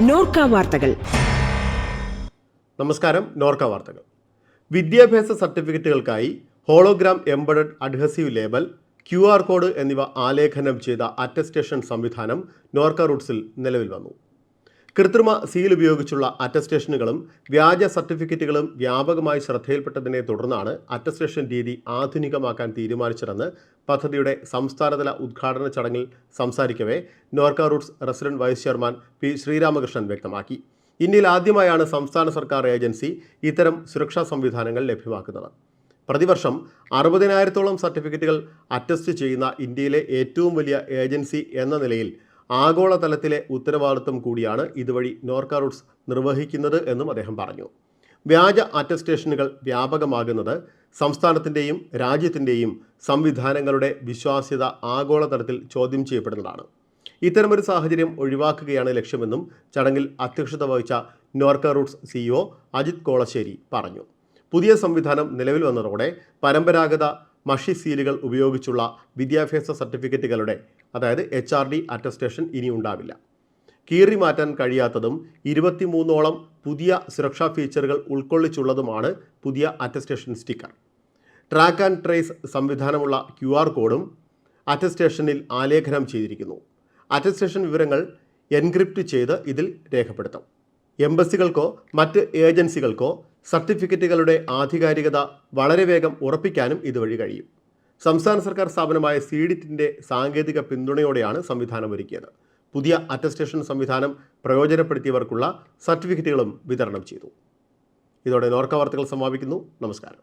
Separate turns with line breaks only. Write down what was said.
നോർക്ക വാർത്തകൾ.
നമസ്കാരം നോർക്ക വാർത്തകൾ. വിദ്യാഭ്യാസ സർട്ടിഫിക്കറ്റുകൾക്കായി hologram embedded adhesive label Q R code എന്നിവ ആലേഖനം ചെയ്ത അറ്റസ്റ്റേഷൻ സംവിധാനം നോർക്ക റൂട്ട്സിൽ നിലവിൽ വന്നു. കൃത്രിമ സീൽ ഉപയോഗിച്ചുള്ള അറ്റസ്റ്റേഷനുകളും വ്യാജ സർട്ടിഫിക്കറ്റുകളും വ്യാപകമായി ശ്രദ്ധയിൽപ്പെട്ടതിനെ തുടർന്നാണ് അറ്റസ്റ്റേഷൻ രീതി ആധുനികമാക്കാൻ തീരുമാനിച്ചതെന്ന് പദ്ധതിയുടെ സംസ്ഥാനതല ഉദ്ഘാടന ചടങ്ങിൽ സംസാരിക്കവേ NORKA Roots resident vice chairman P Sreeramakrishnan വ്യക്തമാക്കി. ഇന്ത്യയിൽ ആദ്യമായാണ് സംസ്ഥാന സർക്കാർ ഏജൻസി ഇത്തരം സുരക്ഷാ സംവിധാനങ്ങൾ ലഭ്യമാക്കുന്നത്. പ്രതിവർഷം അറുപതിനായിരത്തോളം സർട്ടിഫിക്കറ്റുകൾ അറ്റസ്റ്റ് ചെയ്യുന്ന ഇന്ത്യയിലെ ഏറ്റവും വലിയ ഏജൻസി എന്ന നിലയിൽ ആഗോളതലത്തിലെ ഉത്തരവാദിത്വം കൂടിയാണ് ഇതുവഴി നോർക്ക റൂട്ട്സ് നിർവഹിക്കുന്നത് എന്നും അദ്ദേഹം പറഞ്ഞു. വ്യാജ അറ്റസ്റ്റേഷനുകൾ വ്യാപകമാകുന്നത് സംസ്ഥാനത്തിന്റെയും രാജ്യത്തിന്റെയും സംവിധാനങ്ങളുടെ വിശ്വാസ്യത ആഗോളതലത്തിൽ ചോദ്യം ചെയ്യപ്പെടുന്നതാണ്. ഇത്തരമൊരു സാഹചര്യം ഒഴിവാക്കുകയാണ് ലക്ഷ്യമെന്നും ചടങ്ങിൽ അധ്യക്ഷത വഹിച്ച നോർക്ക റൂട്ട്സ് സിഇഒ അജിത് കോളശ്ശേരി പറഞ്ഞു. പുതിയ സംവിധാനം നിലവിൽ വന്നതോടെ പരമ്പരാഗത മഷി സീലുകൾ ഉപയോഗിച്ചുള്ള വിദ്യാഭ്യാസ സർട്ടിഫിക്കറ്റുകളുടെ അതായത് എച്ച് ആർ ഡി അറ്റസ്റ്റേഷൻ ഇനി ഉണ്ടാവില്ല. കീറി മാറ്റാൻ കഴിയാത്തതും ഇരുപത്തിമൂന്നോളം പുതിയ സുരക്ഷാ ഫീച്ചറുകൾ ഉൾക്കൊള്ളിച്ചുള്ളതുമാണ് പുതിയ attestation sticker track and trace സംവിധാനമുള്ള Q R കോഡും അറ്റസ്റ്റേഷനിൽ ആലേഖനം ചെയ്തിരിക്കുന്നു. അറ്റസ്റ്റേഷൻ വിവരങ്ങൾ എൻക്രിപ്റ്റ് ചെയ്ത് ഇതിൽ രേഖപ്പെടുത്തും. എംബസികൾക്കോ മറ്റ് ഏജൻസികൾക്കോ സർട്ടിഫിക്കറ്റുകളുടെ ആധികാരികത വളരെ വേഗം ഉറപ്പിക്കാനും ഇതുവഴി കഴിയും. സംസ്ഥാന സർക്കാർ സ്ഥാപനമായ സീഡിറ്റിന്റെ സാങ്കേതിക പിന്തുണയോടെയാണ് സംവിധാനം ഒരുക്കിയത്. പുതിയ അറ്റസ്റ്റേഷൻ സംവിധാനം പ്രയോജനപ്പെടുത്തിയവർക്കുള്ള സർട്ടിഫിക്കറ്റുകളും വിതരണം ചെയ്തു. ഇതോടെ നോർക്ക വാർത്തകൾ സമാപിക്കുന്നു. നമസ്കാരം.